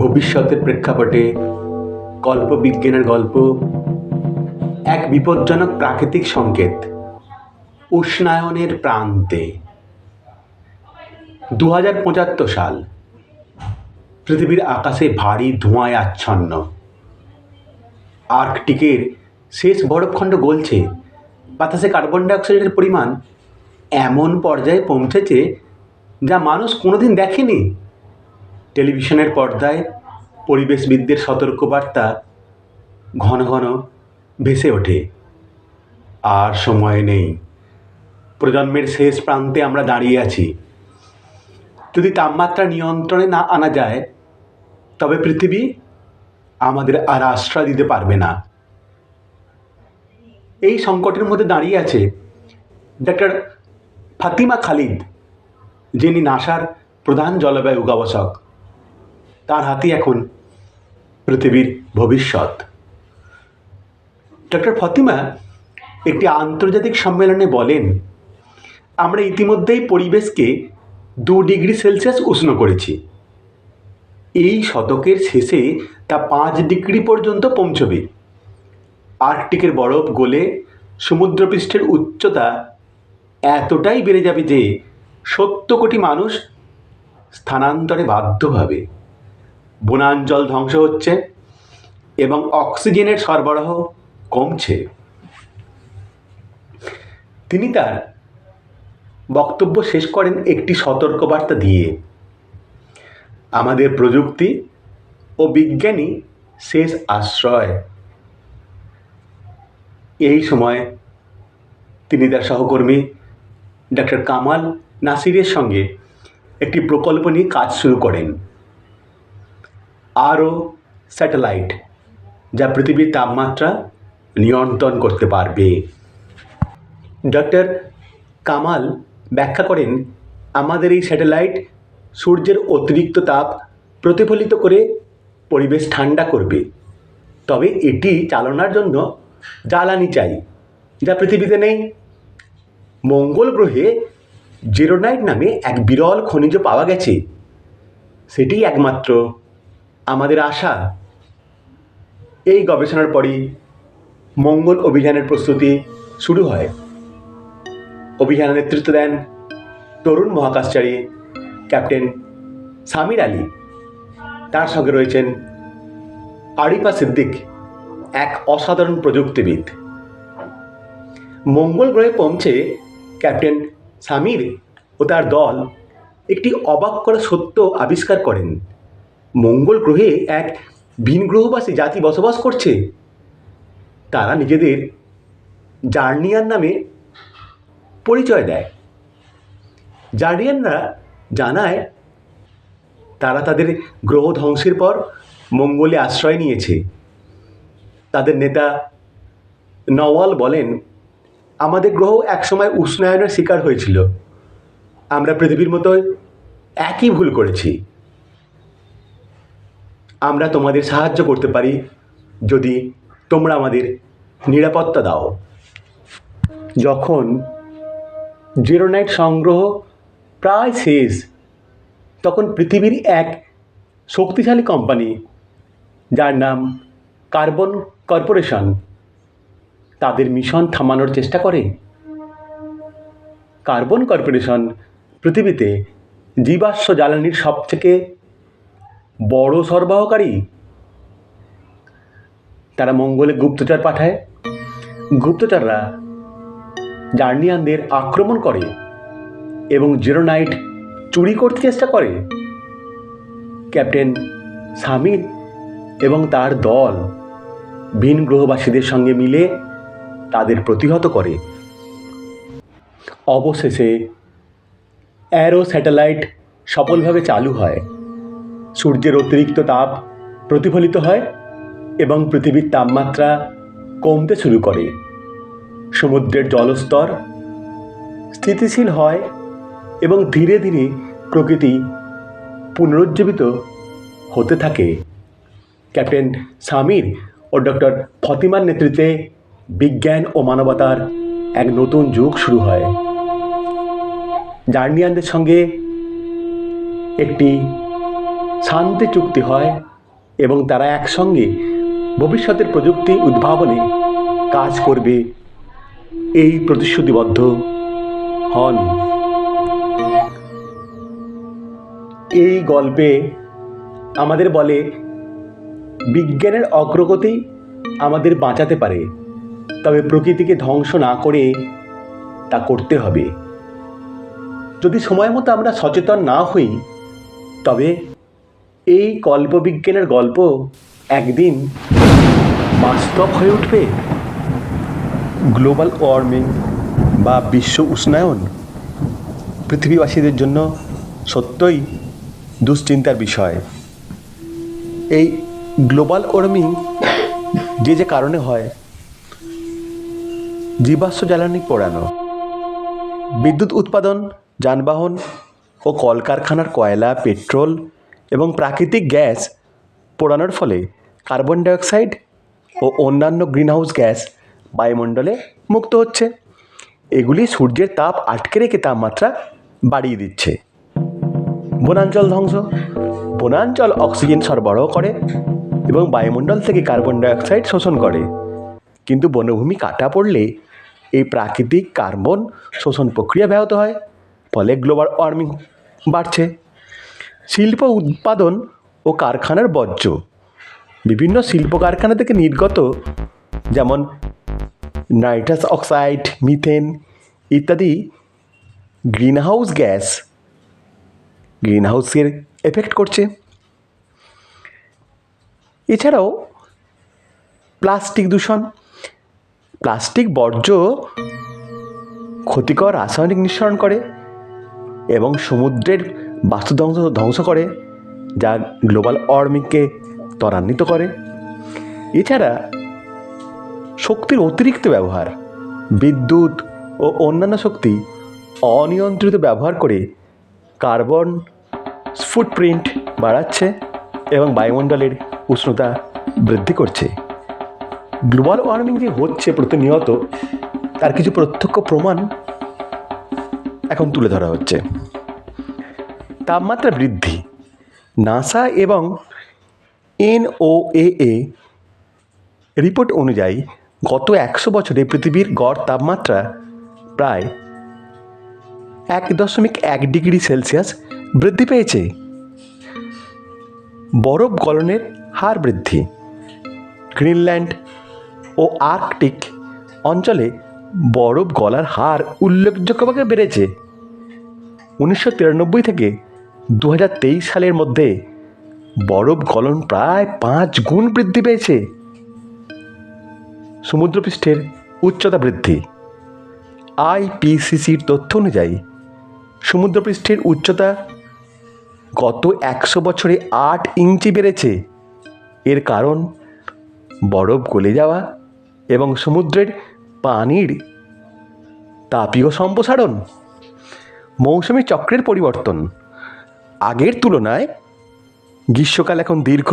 ভবিষ্যতের প্রেক্ষাপটে কল্পবিজ্ঞানের গল্প, এক বিপজ্জনক প্রাকৃতিক সংকেত, উষ্ণায়নের প্রান্তে। দু পঁচাত্তর সাল, পৃথিবীর আকাশে ভারী ধোঁয়ায় আচ্ছন্ন। আর্কটিকের শেষ বরফখণ্ড গলছে, বাতাসে কার্বন ডাইঅক্সাইডের পরিমাণ এমন পর্যায়ে পৌঁছেছে যা মানুষ কোনোদিন দেখেনি। টেলিভিশনের পর্দায় পরিবেশবিদদের সতর্কবার্তা ঘন ঘন ভেসে ওঠে। আর সময় নেই। প্রজন্মের শেষ প্রান্তে আমরা দাঁড়িয়ে আছি। যদি তাপমাত্রা নিয়ন্ত্রণে না আনা যায়, তবে পৃথিবী আমাদের আর আশ্রয় দিতে পারবে না। এই সংকটের মধ্যে দাঁড়িয়ে আছে ডক্টর ফাতিমা খালিদ, যিনি নাসার প্রধান জলবায়ু গবেষক। তার হাতেই এখন পৃথিবীর ভবিষ্যৎ। ডক্টর ফতিমা একটি আন্তর্জাতিক সম্মেলনে বলেন, আমরা ইতিমধ্যেই পরিবেশকে দু ডিগ্রি সেলসিয়াস উষ্ণ করেছি। এই শতকের শেষে তা পাঁচ ডিগ্রি পর্যন্ত পৌঁছবে। আর্কটিকের বরফ গলে সমুদ্রপৃষ্ঠের উচ্চতা এতটাই বেড়ে যাবে যে সত্তর কোটি মানুষ স্থানান্তরে বাধ্য হবে। বনাঞ্চল ধ্বংস হচ্ছে এবং অক্সিজেনের সরবরাহ কমছে। তিনি তার বক্তব্য শেষ করেন একটি সতর্কবার্তা দিয়ে। আমাদের প্রযুক্তি ও বিজ্ঞানী শেষ আশ্রয়। এই সময় তিনি তার সহকর্মী ডক্টর কামাল নাসিরের সঙ্গে একটি প্রকল্প নিয়ে কাজ শুরু করেন। আরও স্যাটেলাইট, যা পৃথিবীর তাপমাত্রা নিয়ন্ত্রণ করতে পারবে। ডক্টর কামাল ব্যাখ্যা করেন, আমাদের এই স্যাটেলাইট সূর্যের অতিরিক্ত তাপ প্রতিফলিত করে পরিবেশ ঠান্ডা করবে। তবে এটি চালনার জন্য জ্বালানি চাই, যা পৃথিবীতে নেই। মঙ্গল গ্রহে জেরোনাইট নামে এক বিরল খনিজ পাওয়া গেছে। সেটি একমাত্র আমাদের আশা। এই গবেষণার পরই মঙ্গল অভিযানের প্রস্তুতি শুরু হয়। অভিযানে নেতৃত্ব দেন তরুণ মহাকাশচারী ক্যাপ্টেন সামির আলী। তার সঙ্গে রয়েছেন আরিফা সিদ্দিক, এক অসাধারণ প্রযুক্তিবিদ। মঙ্গল গ্রহে পৌঁছে ক্যাপ্টেন সামির ও তার দল একটি অবাক করা সত্য আবিষ্কার করেন। মঙ্গল গ্রহে এক ভিন গ্রহবাসী জাতি বসবাস করছে। তারা নিজেদের জার্নিয়ান নামে পরিচয় দেয়। জার্নিয়ানরা জানায়, তারা তাদের গ্রহ ধ্বংসের পর মঙ্গলে আশ্রয় নিয়েছে। তাদের নেতা নওয়াল বলেন, আমাদের গ্রহ একসময় উষ্ণায়নের শিকার হয়েছিল। আমরা পৃথিবীর মতো একই ভুল করেছি। আমরা তোমাদের সাহায্য করতে পারি যদি তোমরা আমাদের নিরাপত্তা দাও। যখন জিরোনাইট সংগ্রহ প্রায় শেষ, তখন পৃথিবীর এক শক্তিশালী কোম্পানি যার নাম কার্বন কর্পোরেশন তাদের মিশন থামানোর চেষ্টা করে। কার্বন কর্পোরেশন পৃথিবীতে জীবাশ্ম জ্বালানির সবথেকে বড় সরবরাহকারী? তারা মঙ্গলে গুপ্তচর পাঠায়। গুপ্তচররা জার্নিয়ানদের আক্রমণ করে এবং জিরোনাইট চুরি করতে চেষ্টা করে। ক্যাপ্টেন সামির এবং তার দল ভিন গ্রহবাসীদের সঙ্গে মিলে তাদের প্রতিহত করে। অবশেষে অ্যারো স্যাটেলাইট সফলভাবে চালু হয়। সূর্যের অতিরিক্ত তাপ প্রতিফলিত হয় এবং পৃথিবীর তাপমাত্রা কমতে শুরু করে। সমুদ্রের জলস্তর স্থিতিশীল হয় এবং ধীরে ধীরে প্রকৃতি পুনরুজ্জীবিত হতে থাকে। ক্যাপ্টেন সামির ও ডক্টর ফতিমার নেতৃত্বে বিজ্ঞান ও মানবতার এক নতুন যুগ শুরু হয়। জার্নিয়ানদের সঙ্গে একটি শান্তি চুক্তি হয় এবং তারা একসঙ্গে ভবিষ্যতের প্রযুক্তি উদ্ভাবনে কাজ করবে। এই প্রতিশ্রুতিবদ্ধ হন। এই গল্পে আমাদের বলে, বিজ্ঞানের অগ্রগতি আমাদের বাঁচাতে পারে, তবে প্রকৃতিকে ধ্বংস না করে তা করতে হবে। যদি সময় মতো আমরা সচেতন না হই, তবে এই কল্পবিজ্ঞানের গল্প একদিন বাস্তব হয়ে উঠবে। গ্লোবাল ওয়ার্মিং বা বিশ্ব উষ্ণায়ন পৃথিবীবাসীদের জন্য সত্যই দুশ্চিন্তার বিষয়। এই গ্লোবাল ওয়ার্মিং যে যে কারণে হয়, জীবাশ্ম জ্বালানি পোড়ানো, বিদ্যুৎ উৎপাদন, যানবাহন ও কলকারখানার কয়লা, পেট্রোল এবং প্রাকৃতিক গ্যাস পোড়ানোর ফলে কার্বন ডাইঅক্সাইড ও অন্যান্য গ্রিনহাউস গ্যাস বায়ুমণ্ডলে মুক্ত হচ্ছে। এগুলি সূর্যের তাপ আটকে রেখে তাপমাত্রা বাড়িয়ে দিচ্ছে। বনাঞ্চল ধ্বংস। বনাঞ্চল অক্সিজেন সরবরাহ করে এবং বায়ুমণ্ডল থেকে কার্বন ডাইঅক্সাইড শোষণ করে। কিন্তু বনভূমি কাটা পড়লে এই প্রাকৃতিক কার্বন শোষণ প্রক্রিয়া ব্যাহত হয়, ফলে গ্লোবাল ওয়ার্মিং বাড়ছে। শিল্প উৎপাদন ও কারখানার বর্জ্য। বিভিন্ন শিল্প কারখানা থেকে নির্গত, যেমন নাইট্রাস অক্সাইড, মিথেন ইত্যাদি গ্রিনহাউস গ্যাস গ্রিনহাউসের এফেক্ট করছে। এছাড়াও প্লাস্টিক দূষণ। প্লাস্টিক বর্জ্য ক্ষতিকর রাসায়নিক নিঃসরণ করে এবং সমুদ্রের বাস্তুধ্বংস ধ্বংস করে, যা গ্লোবাল ওয়ার্মিংকে ত্বরান্বিত করে। এছাড়া শক্তির অতিরিক্ত ব্যবহার, বিদ্যুৎ ও অন্যান্য শক্তি অনিয়ন্ত্রিত ব্যবহার করে কার্বন ফুটপ্রিন্ট বাড়াচ্ছে এবং বায়ুমণ্ডলের উষ্ণতা বৃদ্ধি করছে। গ্লোবাল ওয়ার্মিং যে হচ্ছে প্রতিনিয়ত, তার কিছু প্রত্যক্ষ প্রমাণ এখন তুলে ধরা হচ্ছে। তাপমাত্রা বৃদ্ধি। নাসা এবং এনওএএ রিপোর্ট অনুযায়ী গত একশো বছরে পৃথিবীর গড় তাপমাত্রা প্রায় এক দশমিক এক ডিগ্রি সেলসিয়াস বৃদ্ধি পেয়েছে। বরফ গলনের হার বৃদ্ধি। গ্রিনল্যান্ড ও আর্কটিক অঞ্চলে বরফ গলার হার উল্লেখযোগ্যভাবে বেড়েছে। উনিশশো তিরানব্বই থেকে দু হাজার তেইশ সালের মধ্যে বরফ গলন প্রায় পাঁচ গুণ বৃদ্ধি পেয়েছে। সমুদ্রপৃষ্ঠের উচ্চতা বৃদ্ধি। আইপিসিসির তথ্য অনুযায়ী, সমুদ্রপৃষ্ঠের উচ্চতা গত একশো বছরে আট ইঞ্চি বেড়েছে। এর কারণ, বরফ গলে যাওয়া এবং সমুদ্রের পানির তাপীয় সম্প্রসারণ, মৌসুমী চক্রের পরিবর্তন। আগের তুলনায় গ্রীষ্মকাল এখন দীর্ঘ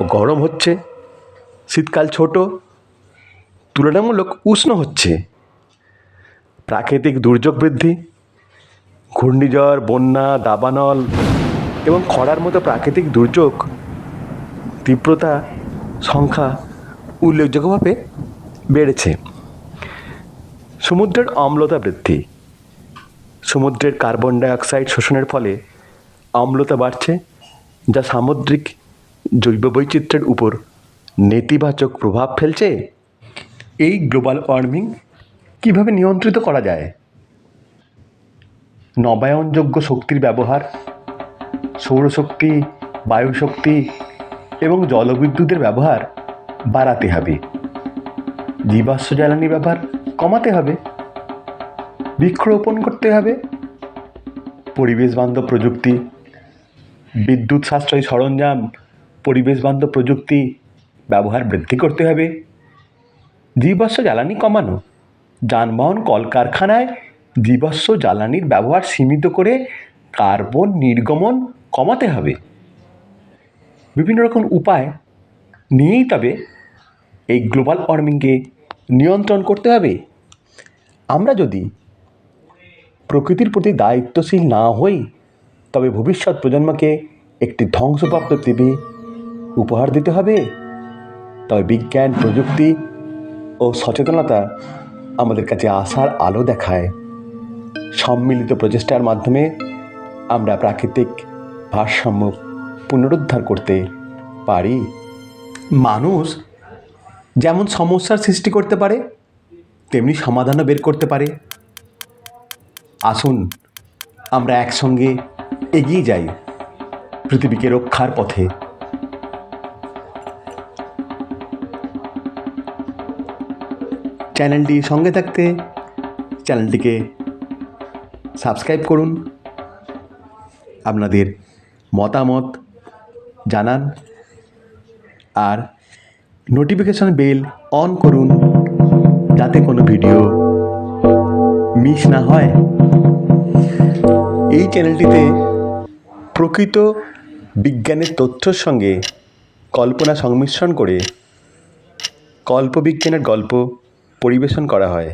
ও গরম হচ্ছে, শীতকাল ছোট, তুলনামূলক উষ্ণ হচ্ছে। প্রাকৃতিক দুর্যোগ বৃদ্ধি, ঘূর্ণিঝড়, বন্যা, দাবানল এবং খরার মতো প্রাকৃতিক দুর্যোগ, তীব্রতা, সংখ্যা উল্লেখযোগ্যভাবে বেড়েছে। সমুদ্রের অম্লতা বৃদ্ধি, সমুদ্রের কার্বন ডাইঅক্সাইড শোষণের ফলে অম্লতা বাড়ছে, যা সামুদ্রিক জৈব বৈচিত্র্যের উপর নেতিবাচক প্রভাব ফেলছে? এই গ্লোবাল ওয়ার্মিং কীভাবে নিয়ন্ত্রিত করা যায়? নবায়নযোগ্য শক্তির ব্যবহার, সৌরশক্তি, বায়ুশক্তি এবং জলবিদ্যুতের ব্যবহার বাড়াতে হবে। জীবাশ্ম জ্বালানি ব্যবহার কমাতে হবে। বৃক্ষরোপণ করতে হবে। পরিবেশ বান্ধব প্রযুক্তি বিদ্যুৎ সাশ্রয়ী সরঞ্জাম পরিবেশ বান্ধব প্রযুক্তি ব্যবহার বৃদ্ধি করতে হবে। জীবাশ্ম জ্বালানি কমানো, যানবাহন, কলকারখানায় জীবাশ্ম জ্বালানির ব্যবহার সীমিত করে কার্বন নির্গমন কমাতে হবে। বিভিন্ন রকম উপায় নিয়েই তবে এই গ্লোবাল ওয়ার্মিংকে নিয়ন্ত্রণ করতে হবে। আমরা যদি প্রকৃতির প্রতি দায়িত্বশীল না হই তবে ভবিষ্যৎ প্রজন্মকে একটি ধ্বংসপ্রাপ্ত পৃথিবী উপহার দিতে হবে। তবে বিজ্ঞান, প্রযুক্তি ও সচেতনতা আমাদের কাছে আশার আলো দেখায়। সম্মিলিত প্রচেষ্টার মাধ্যমে আমরা প্রাকৃতিক ভারসাম্য পুনরুদ্ধার করতে পারি। মানুষ যেমন সমস্যার সৃষ্টি করতে পারে, তেমনি সমাধানও বের করতে পারে। আসুন, আমরা একসঙ্গে এগিয়ে যাই পৃথিবীকে রক্ষার পথে। চ্যানেলটি সঙ্গে থাকতে চ্যানেলটিকে সাবস্ক্রাইব করুন। আপনাদের মতামত জানান আর নোটিফিকেশন বেল অন করুন যাতে কোনো ভিডিও মিস না হয়। এই চ্যানেলটিতে প্রকৃত বিজ্ঞানের তথ্যর সঙ্গে কল্পনা সংমিশ্রণ করে কল্পবিজ্ঞানের গল্প পরিবেশন করা হয়।